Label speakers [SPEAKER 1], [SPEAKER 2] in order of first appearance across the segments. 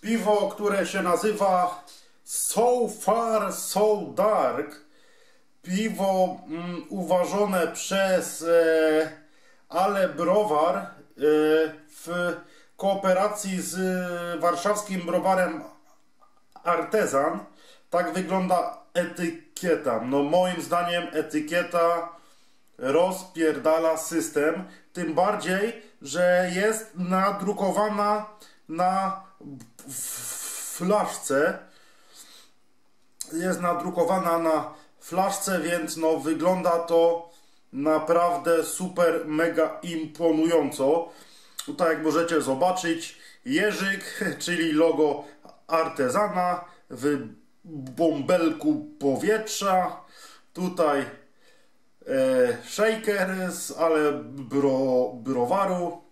[SPEAKER 1] piwo, które się nazywa So Far So Dark. Piwo mm, uważone przez e, Ale Browar e, w kooperacji z e, warszawskim browarem Artezan. Tak wygląda etykieta. No moim zdaniem etykieta rozpierdala system. Tym bardziej, że jest nadrukowana na flaszce. Jest nadrukowana na flaszce, więc no wygląda to naprawdę super, mega imponująco. Tutaj jak możecie zobaczyć Jerzyk, czyli logo artezana w bąbelku powietrza. Tutaj e, shaker z ale bro, browaru.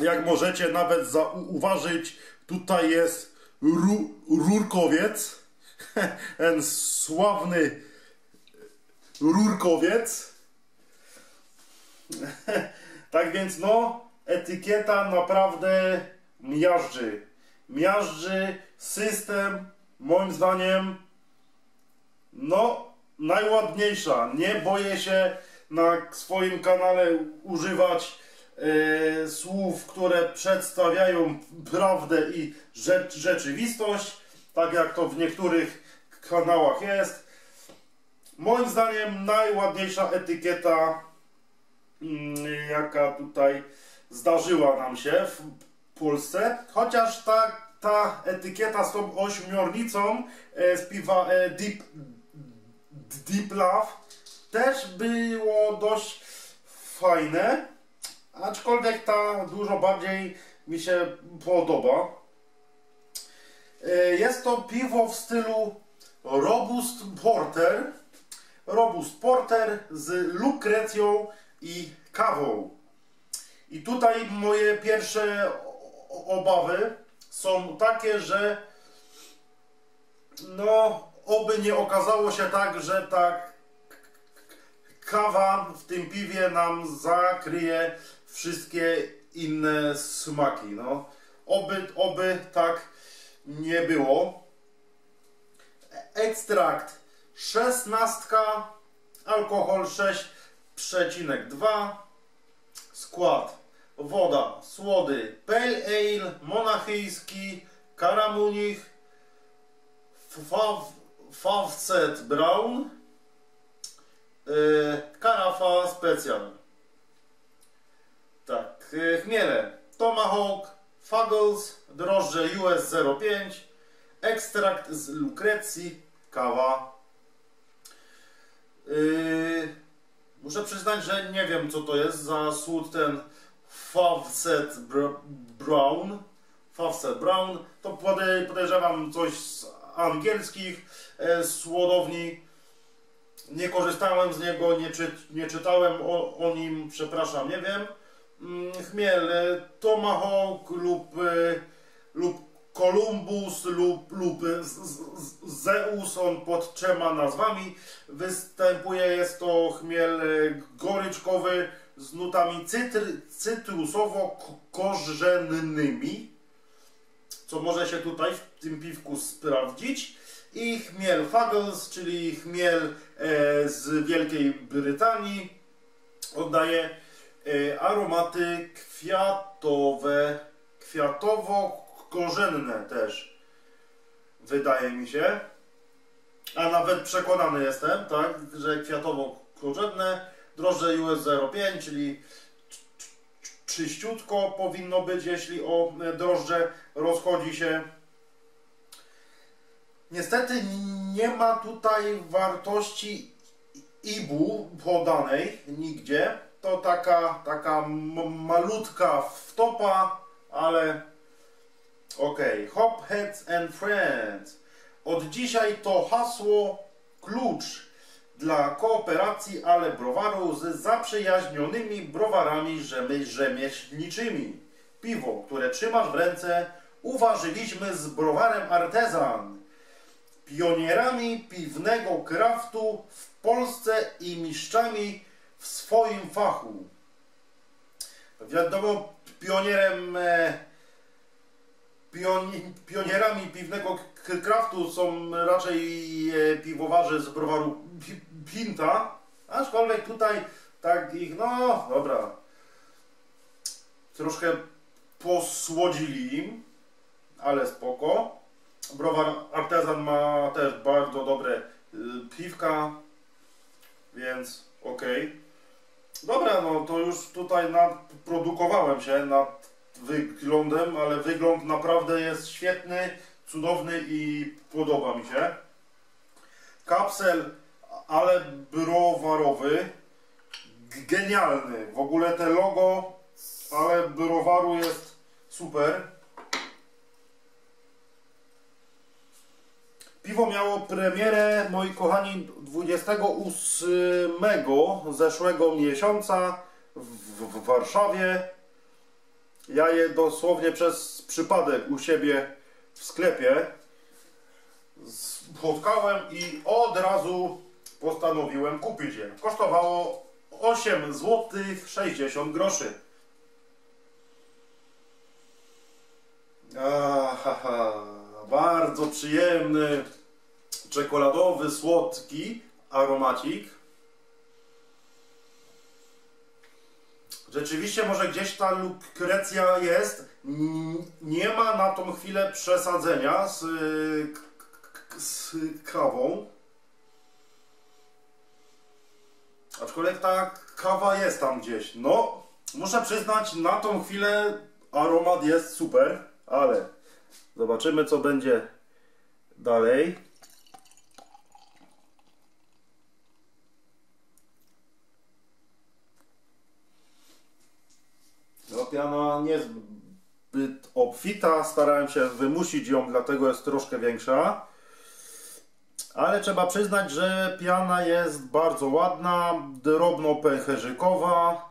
[SPEAKER 1] Jak możecie nawet zauważyć, tutaj jest ru, rurkowiec. Ten sławny rurkowiec. tak więc no, etykieta naprawdę miażdży. Miażdży system, moim zdaniem, no, najładniejsza. Nie boję się na swoim kanale używać e, słów, które przedstawiają prawdę i rzecz, rzeczywistość, tak jak to w niektórych kanałach jest. Moim zdaniem najładniejsza etykieta, mm, jaka tutaj zdarzyła nam się w Polsce, chociaż ta, ta etykieta z tą ośmiornicą e, z piwa e, Deep, Deep Love też było dość fajne, aczkolwiek ta dużo bardziej mi się podoba. E, jest to piwo w stylu Robust Porter, Robust Porter z lukrecją i kawą. I tutaj moje pierwsze obawy są takie, że no, oby nie okazało się tak, że ta kawa w tym piwie nam zakryje wszystkie inne smaki. No, oby, oby tak nie było. Ekstrakt 16, alkohol 6,2, skład woda, słody, pale ale, monachyjski, karamunich, fawcet brown, yy, karafa specjal. Yy, chmiele, tomahawk, fuggles, drożdże US 05, ekstrakt z lukrecji, kawa. Yy, muszę przyznać, że nie wiem co to jest za słód ten Fawcett Brown. Fawcett Brown. To podejrzewam coś z angielskich e, słodowni. Nie korzystałem z niego, nie, czy, nie czytałem o, o, nim, przepraszam, nie wiem. Mm, chmiel, e, Tomahawk lub, e, lub Columbus lub, lub Zeus, on pod trzema nazwami występuje. Jest to chmiel goryczkowy z nutami cytr, cytrusowo-korzennymi, co może się tutaj w tym piwku sprawdzić. I chmiel Fuggles, czyli chmiel e, z Wielkiej Brytanii, oddaje e, aromaty kwiatowe, kwiatowo-korzenne też, wydaje mi się. A nawet przekonany jestem, tak, że kwiatowo-korzenne drożdże US 05, czyli czyściutko powinno być, jeśli o drożdże rozchodzi się. Niestety nie ma tutaj wartości IBU podanej nigdzie. To taka, taka malutka wtopa, ale ok. Hopheads and Friends. Od dzisiaj to hasło klucz dla kooperacji, ale browaru z zaprzyjaźnionymi browarami rzemieślniczymi. Piwo, które trzymasz w ręce, uważyliśmy z browarem Artezan. Pionierami piwnego kraftu w Polsce i mistrzami w swoim fachu. Wiadomo, pionierem, e, pioni, pionierami piwnego kraftu są raczej e, piwowarzy z browaru Pi- Pinta, aczkolwiek tutaj tak ich, no dobra, troszkę posłodzili im, ale spoko. Browar Artezan ma też bardzo dobre y, piwka, więc okej. Dobra, no to już tutaj nadprodukowałem się nad wyglądem, ale wygląd naprawdę jest świetny, cudowny i podoba mi się. Kapsel, ale browarowy, genialny. W ogóle te logo, ale browaru jest super. Piwo miało premierę, moi kochani, 28 zeszłego miesiąca w, w Warszawie. Ja je dosłownie przez przypadek u siebie w sklepie spotkałem i od razu postanowiłem kupić je. Kosztowało 8 zł 60 groszy. Ahaha, bardzo przyjemny, czekoladowy, słodki aromacik. Rzeczywiście może gdzieś ta lukrecja jest. Nie ma na tą chwilę przesadzenia z, z kawą. Aczkolwiek ta kawa jest tam gdzieś. No, muszę przyznać, na tą chwilę aromat jest super, ale zobaczymy co będzie dalej. No, piana niezbyt obfita, starałem się wymusić ją, dlatego jest troszkę większa. Ale trzeba przyznać, że piana jest bardzo ładna, drobno-pęcherzykowa,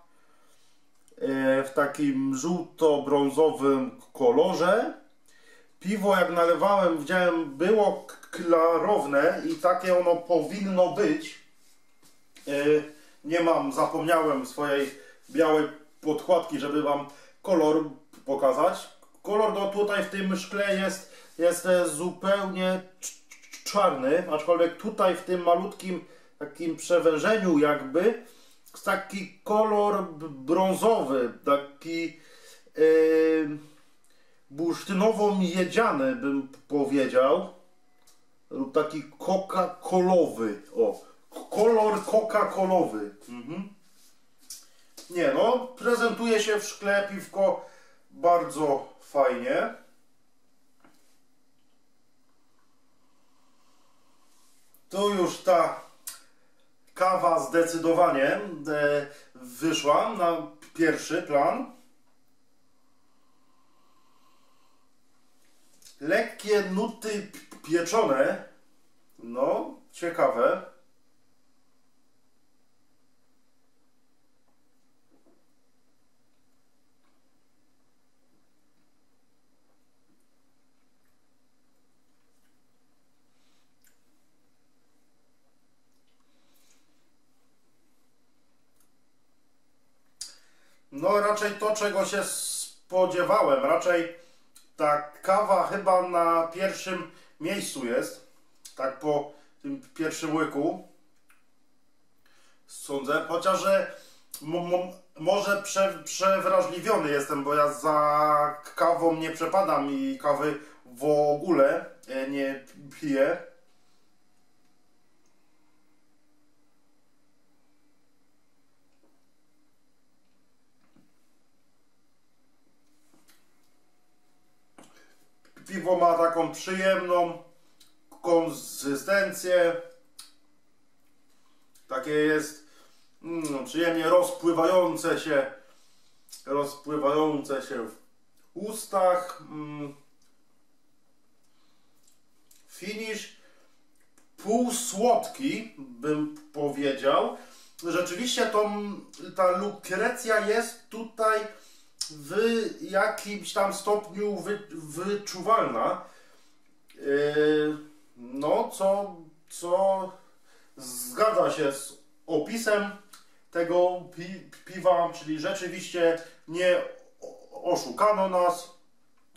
[SPEAKER 1] e, w takim żółto-brązowym kolorze. Piwo jak nalewałem, widziałem, było klarowne i takie ono powinno być. E, Nie mam, zapomniałem swojej białej podkładki, żeby Wam kolor pokazać. Kolor no tutaj w tym szkle jest, jest e, zupełnie cz- czarny, aczkolwiek tutaj w tym malutkim takim przewężeniu jakby jest taki kolor brązowy, taki yy, bursztynowo-miedziany bym powiedział lub taki coca-colowy, o, kolor coca-colowy. Mhm. Nie no, prezentuje się w szkle piwko bardzo fajnie. Tu już ta kawa zdecydowanie e, wyszła na pierwszy plan. Lekkie nuty pieczone. No, ciekawe. No raczej to, czego się spodziewałem. Raczej ta kawa chyba na pierwszym miejscu jest. Tak po tym pierwszym łyku. Sądzę. Chociaż, że mo, mo, może prze, przewrażliwiony jestem, bo ja za kawą nie przepadam i kawy w ogóle e, nie piję. Piwo ma taką przyjemną konsystencję. Takie jest mm, przyjemnie rozpływające się, rozpływające się w ustach. Mm. Finish półsłodki, bym powiedział. Rzeczywiście to, ta lukrecja jest tutaj w jakimś tam stopniu wy, wyczuwalna. Yy, no, co, co zgadza się z opisem tego pi, piwa, czyli rzeczywiście nie oszukano nas.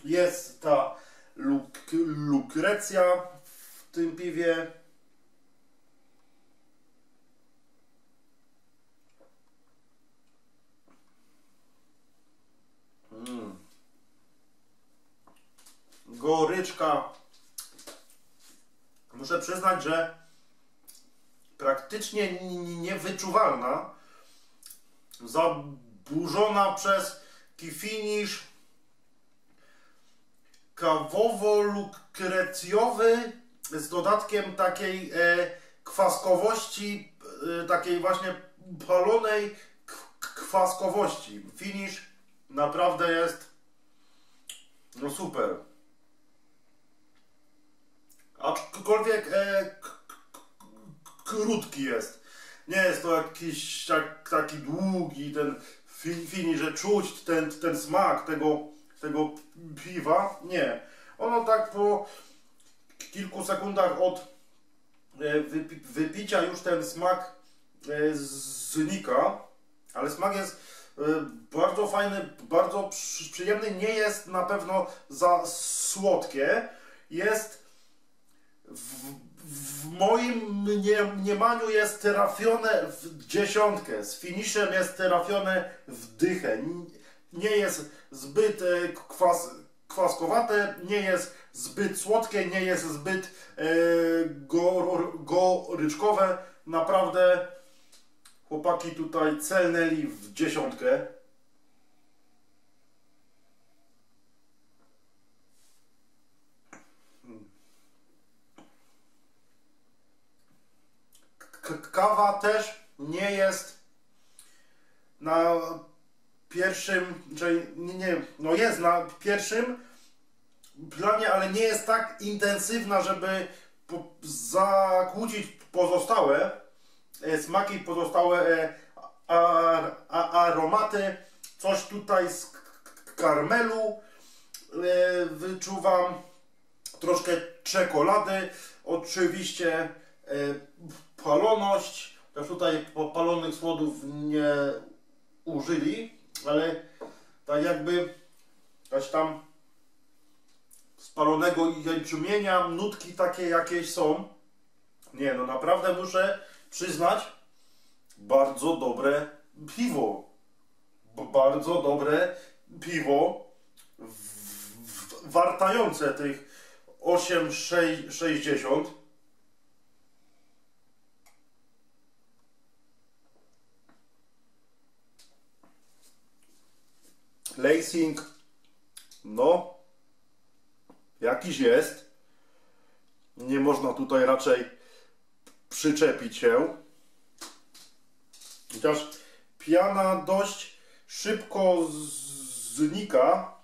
[SPEAKER 1] Jest ta luk lukrecja w tym piwie. Mm. Goryczka. Muszę przyznać, że praktycznie niewyczuwalna. Zaburzona przez finish kawowo-lukrecjowy z dodatkiem takiej e, kwaskowości, e, takiej właśnie palonej kwaskowości. Finish naprawdę jest no super. Aczkolwiek e, krótki jest. Nie jest to jakiś tak, taki długi ten finish, że czuć ten, ten smak tego tego piwa. Nie. Ono tak po kilku sekundach od e, wypicia już ten smak e, znika, ale smak jest e, bardzo fajny, bardzo przyjemny, nie jest na pewno za słodkie, jest w, w moim mniemaniu jest trafione w dziesiątkę, z finiszem jest trafione w dychę nie jest zbyt e, kwas, kwaskowate, nie jest zbyt słodkie, nie jest zbyt e, goryczkowe. Naprawdę chłopaki tutaj celnęli w dziesiątkę. Kawa też nie jest na pierwszym, czyli nie, nie, no jest na pierwszym planie, ale nie jest tak intensywna, żeby po, zakłócić pozostałe e, smaki, pozostałe e, a, a, aromaty. Coś tutaj z karmelu e, wyczuwam, troszkę czekolady, oczywiście paloność, też tutaj palonych słodów nie użyli, ale tak jakby coś tam spalonego jęczumienia, nutki takie jakieś są. Nie, no naprawdę muszę przyznać, bardzo dobre piwo. Bardzo dobre piwo, wartające tych 8,60 Lacing, no, jakiś jest. Nie można tutaj raczej przyczepić się. Chociaż piana dość szybko znika,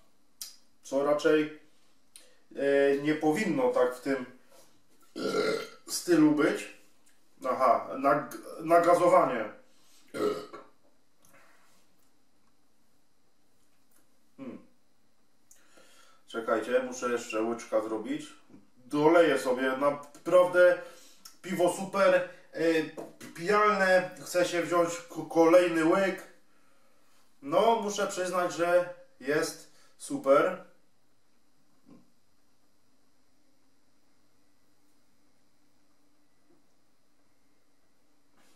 [SPEAKER 1] co raczej e, nie powinno tak w tym e, stylu być. Aha, nag nagazowanie. Czekajcie, muszę jeszcze łyczka zrobić. Doleję sobie, naprawdę piwo super, yy, pijalne. Chcę się wziąć kolejny łyk. No, muszę przyznać, że jest super.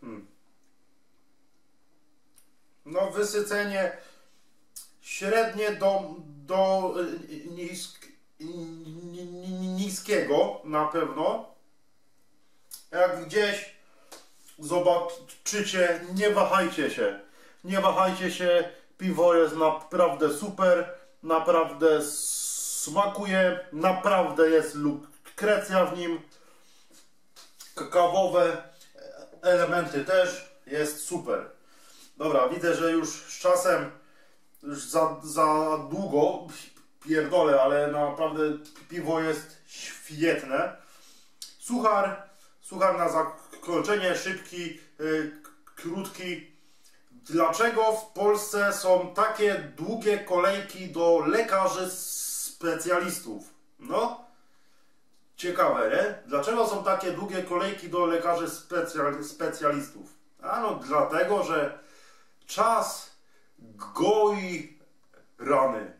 [SPEAKER 1] Hmm. No, wysycenie średnie do, do y, nisk, niskiego na pewno. Jak gdzieś zobaczycie, nie wahajcie się. Nie wahajcie się, piwo jest naprawdę super, naprawdę smakuje, naprawdę jest lukrecja w nim. Kawowe elementy też jest super. Dobra, widzę, że już z czasem już za, za długo pierdolę, ale naprawdę piwo jest świetne. Suchar, suchar na zakończenie, szybki, yy, krótki. Dlaczego w Polsce są takie długie kolejki do lekarzy specjalistów? No, ciekawe, nie? Dlaczego są takie długie kolejki do lekarzy specjal, specjalistów? Ano dlatego, że czas goi rany.